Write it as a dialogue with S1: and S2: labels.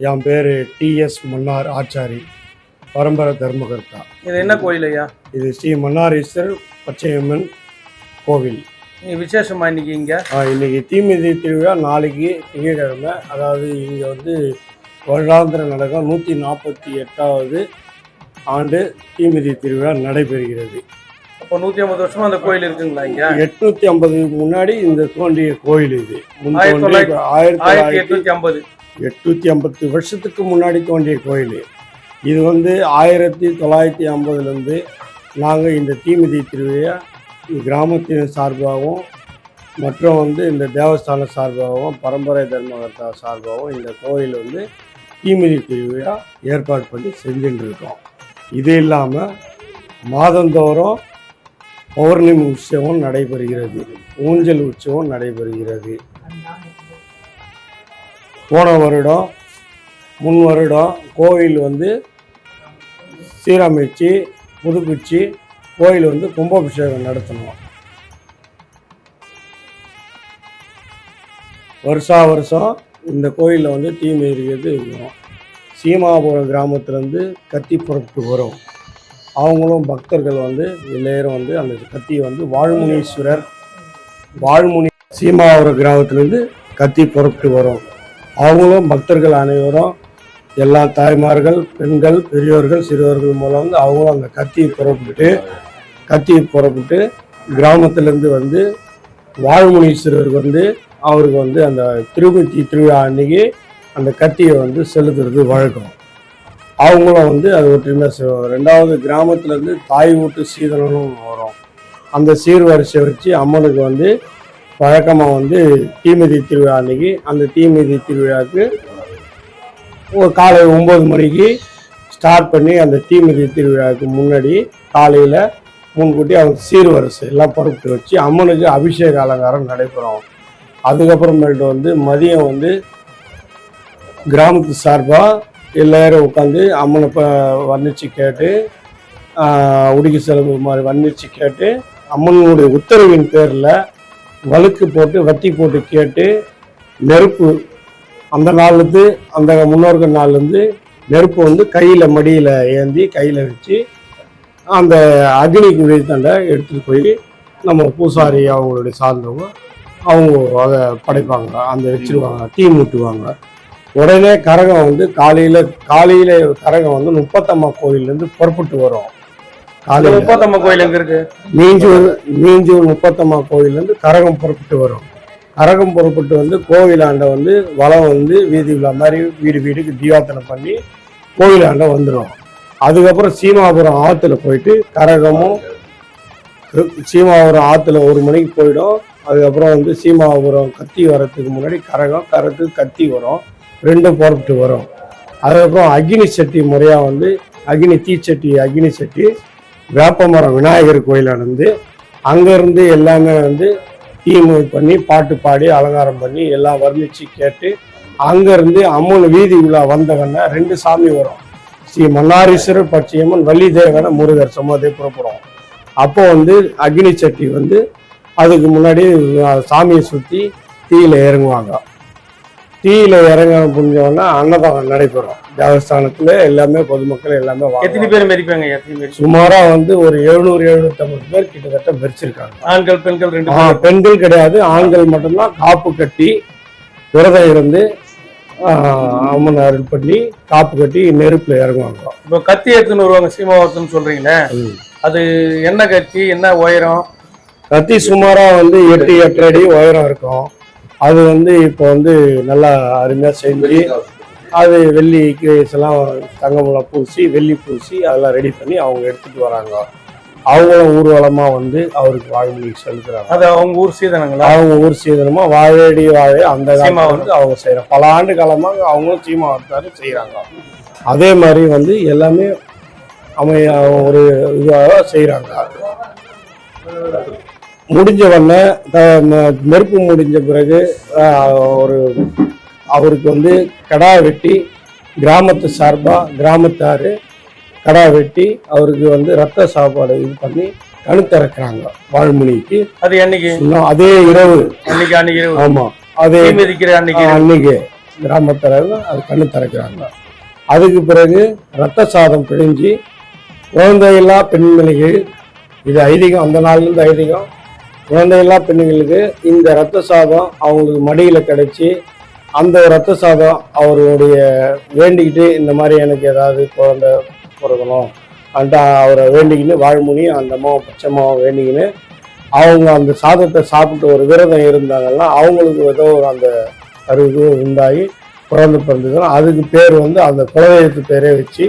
S1: என் பேர் டிஎஸ் மன்னார் ஆச்சாரி பரம்பரை தர்மகர்த்தா
S2: இது என்ன கோயில் ஐயா?
S1: இது ஸ்ரீ மன்னாரீஸ்வர் பச்சையம்மன் கோவில்.
S2: விசேஷமா இன்னைக்கு இங்க?
S1: இன்னைக்கு தீமிதி திருவிழா நாளைக்கு திங்கட்கிழமை அதாவது இங்கே வந்து வருடாந்திர நடக்கம் நூற்றி நாற்பத்தி எட்டாவது ஆண்டு தீமிதி திருவிழா நடைபெறுகிறது.
S2: அப்போ நூத்தி ஐம்பது வருஷமா அந்த கோயில் இருக்குங்களா இங்க?
S1: எட்நூத்தி ஐம்பதுக்கு முன்னாடி இந்த தோன்றிய கோயில் இது.
S2: ஆயிரத்தி தொள்ளாயிரத்தி- ஐம்பது.
S1: எட்நூத்தி ஐம்பத்து வருஷத்துக்கு முன்னாடி தோன்றிய கோயில். இது வந்து ஆயிரத்தி தொள்ளாயிரத்தி ஐம்பதுலேருந்து நாங்கள் இந்த தீமிதி திருவிழா கிராமத்தின் சார்பாகவும் மற்றும் வந்து இந்த தேவஸ்தான சார்பாகவும் பரம்பரை தர்மகர்த்தா சார்பாகவும் இந்த கோயில் வந்து தீமிதி திருவிழா ஏற்பாடு பண்ணி செஞ்சுட்டு இருக்கோம் இது இல்லாமல் மாதந்தோறும் பௌர்ணமி உற்சவம் நடைபெறுகிறது. ஊஞ்சல் உற்சவம் நடைபெறுகிறது. போன வருடம் முன் வருடம் கோயில் வந்து சீரமைச்சு புதுப்பிச்சு கோயில் வந்து கும்பாபிஷேகம் நடத்தணும். வருஷா வருஷம் இந்த கோயிலில் வந்து தீமை இருக்கிறது இருக்கும் சீமாபுரம் கிராமத்துலேருந்து கத்தி புறப்பட்டு வரும். அவங்களும் பக்தர்கள் வந்து எல்லாரும் வந்து அந்த கத்தியை வந்து வாழ்முனீஸ்வரர் வாழ்முனி சீமாபுரம் கிராமத்துலேருந்து கத்தி புறப்பட்டு வரும். அவங்களும் பக்தர்கள் அனைவரும் எல்லா தாய்மார்கள் பெண்கள் பெரியோர்கள் சிறுவர்கள் மூலம் வந்து அவங்களும் அந்த கத்தியை புறப்பட்டு கத்தியை புறப்பட்டு கிராமத்திலேருந்து வந்து வாழ்முனீஸ்வரருக்கு வந்து அவருக்கு வந்து அந்த திருமதி திருவிழா அன்னைக்கு அந்த கத்தியை வந்து செலுத்துறது வழக்கம். அவங்களும் வந்து அது ஒற்றுமையாக செய்வாங்க. ரெண்டாவது கிராமத்துலேருந்து தாய் வீட்டு சீதனும் வரும். அந்த சீர்வரிசை வச்சு அம்மனுக்கு வந்து வழக்கமாக வந்து தீமிதி திருவிழா அன்னைக்கு அந்த தீமிதி திருவிழாவுக்கு ஒரு காலை ஒம்பது மணிக்கு ஸ்டார்ட் பண்ணி அந்த தீமிதி திருவிழாவுக்கு முன்னாடி காலையில் முன்கூட்டி அவங்க சீர்வரிசை எல்லாம் பொறுப்பு வச்சு அம்மனுக்கு அபிஷேக அலங்காரம் நடைபெறும். அதுக்கப்புறமேட்டு வந்து மதியம் வந்து கிராமத்து சார்பாக எல்லாரும் உட்காந்து அம்மனை ப வர்ணித்து கேட்டு உடுக்கி செலவு மாதிரி வர்ணித்து கேட்டு அம்மனுடைய உத்தரவின் பேரில் வழுக்கு போட்டு வட்டி போட்டு கேட்டு நெருப்பு அந்த நாள்லேருந்து அந்த முன்னோர்கள் நாள்லேருந்து நெருப்பு வந்து கையில் மடியில் ஏந்தி கையில் வச்சு அந்த அக்னி குழித்தண்டை எடுத்துகிட்டு போய் நம்ம பூசாரி அவங்களுடைய சார்ந்தவங்க அவங்க அதை படைப்பாங்க. அந்த வச்சிருவாங்க தீ மூட்டுவாங்க. உடனே கரகம் வந்து காலையில் காலையில் கரகம் வந்து முப்பத்தம்மா கோயிலேருந்து புறப்பட்டு வரும். காலையில்
S2: முப்பத்தம்மா கோயில் எங்க இருக்கு?
S1: மீஞ்சூர் மீஞ்சூர் முப்பத்தம்மா கோயிலேருந்து கரகம் புறப்பட்டு வரும். கரகம் புறப்பட்டு வந்து கோவிலாண்ட வந்து வளம் வந்து வீதி விழா மாதிரி வீடு வீடுக்கு தீவாத்தனை பண்ணி கோவிலாண்ட வந்துடும் அதுக்கப்புறம் சீமாபுரம் ஆற்றுல போயிட்டு கரகமும் சீமாபுரம் ஆற்றுல ஒரு மணிக்கு போயிடும். அதுக்கப்புறம் வந்து சீமாபுரம் கத்தி வரத்துக்கு முன்னாடி கரகம் கரத்துக்கு கத்தி வரும். ரெண்டும் புறப்பட்டு வரும். அதுக்கப்புறம் அக்னி சட்டி முறையாக வந்து அக்னி தீச்சட்டி அக்னி சட்டி வேப்பமரம் விநாயகர் கோயிலானது அங்கேருந்து எல்லாமே வந்து தீமு பண்ணி பாட்டு பாடி அலங்காரம் பண்ணி எல்லாம் வர்ணித்து கேட்டு அங்கேருந்து அம்மன் வீதி விழா வந்தவன ரெண்டு சாமி வரும். ஸ்ரீ மன்னாரீஸ்வரர் பச்சையம்மன் வள்ளி தேவன முருகர் சமாதி புறப்படுவோம். அப்போ வந்து அக்னி சட்டி வந்து அதுக்கு முன்னாடி சாமியை சுற்றி தீயில இறங்குவாங்க. தீயில இறங்க புரிஞ்சவொடனே அன்னதானம் நடைபெறும். தேவஸ்தானத்தில் எல்லாமே பொதுமக்கள் எல்லாமே
S2: எத்தனை. பேர் மெரிப்பாங்க எத்தனை பேர்?
S1: சுமாரா வந்து ஒரு எழுநூறு எழுநூத்தம்பது பேர் கிட்டத்தட்ட மெரிச்சிருக்காங்க
S2: ஆண்கள் பெண்கள் ரெண்டு
S1: ஆ, பெண்கள் கிடையாது ஆண்கள் மட்டும்தான் காப்பு கட்டி விரதம் இருந்து அம்மன் அருள் பண்ணி காப்பு கட்டி நெருப்புல இறங்குவாங்க.
S2: இப்போ கத்தி எடுத்துன்னு வருவாங்க சீமாவரத்துன்னு சொல்றீங்களே?
S1: ம்.
S2: அது என்ன கத்தி என்ன உயரம்?
S1: கத்தி சுமாரா வந்து எட்டு எட்டு அடி உயரம் இருக்கும். அது வந்து இப்போ வந்து நல்லா அருமையா செஞ்சு அது வெள்ளி எல்லாம் தங்கமெல்லாம் பூசி வெள்ளி பூசி அதெல்லாம் ரெடி பண்ணி அவங்க எடுத்துட்டு வராங்க. அவங்களும் ஊர்வலமா வந்து அவருக்கு வாழ்மொழி செலுத்துறாங்க.
S2: அது அவங்க ஊர் சீதனங்களா?
S1: அவங்க ஊர் சீதனமா வாழடி வாழை அந்த
S2: சீமாவரம்.
S1: வந்து அவங்க செய்யறாங்க பல ஆண்டு காலமாக அவங்களும் சீமாவரத்தாரு செய்யறாங்க அதே மாதிரி வந்து எல்லாமே அமைய ஒரு இதாக செய்யறாங்க முடிஞ்ச உடனே நெருப்பு முடிஞ்ச பிறகு ஒரு அவருக்கு வந்து கடா வெட்டி கிராமத்து சார்பாக கிராமத்தார் கடா வெட்டி அவருக்கு வந்து ரத்த சாப்பாடு இது பண்ணி கணுத்திறக்குறாங்க வாழ்மொழிக்கு
S2: அது என்னைக்கு
S1: அதே இரவு
S2: அன்னைக்கு அன்னைக்கு இரவு.
S1: ஆமா அதே
S2: மிதிக்கிற அன்னைக்கு.
S1: அன்னைக்கு கிராமத்தில் அது கண்ணு திறக்கிறாங்க அதுக்கு பிறகு ரத்த சாதம் பிழிஞ்சு குழந்தையில்லா பெண்மணிகள் இது ஐதீகம் அந்த நாள்லேருந்து ஐதீகம் குழந்தையெல்லாம் பெண்ணுங்களுக்கு இந்த ரத்த சாதம் அவங்களுக்கு மடியில் கிடச்சி அந்த ரத்த சாதம் அவருடைய வேண்டிக்கிட்டு இந்த மாதிரி எனக்கு ஏதாவது குழந்தை பிறக்கணும். அந்த அவரை வேண்டிக்கின்னு வாழ்மொழி அந்த அம்மாவை பச்சைம்மாவை வேண்டிக்கின்னு அவங்க அந்த சாதத்தை சாப்பிட்டு ஒரு விரதம் இருந்தாங்கன்னா அவங்களுக்கு ஏதோ ஒரு அந்த கருவு உண்டாகி குழந்தை பிறந்ததுன்னா அதுக்கு பேர் வந்து அந்த குலதெய்வத்து பேரே வச்சு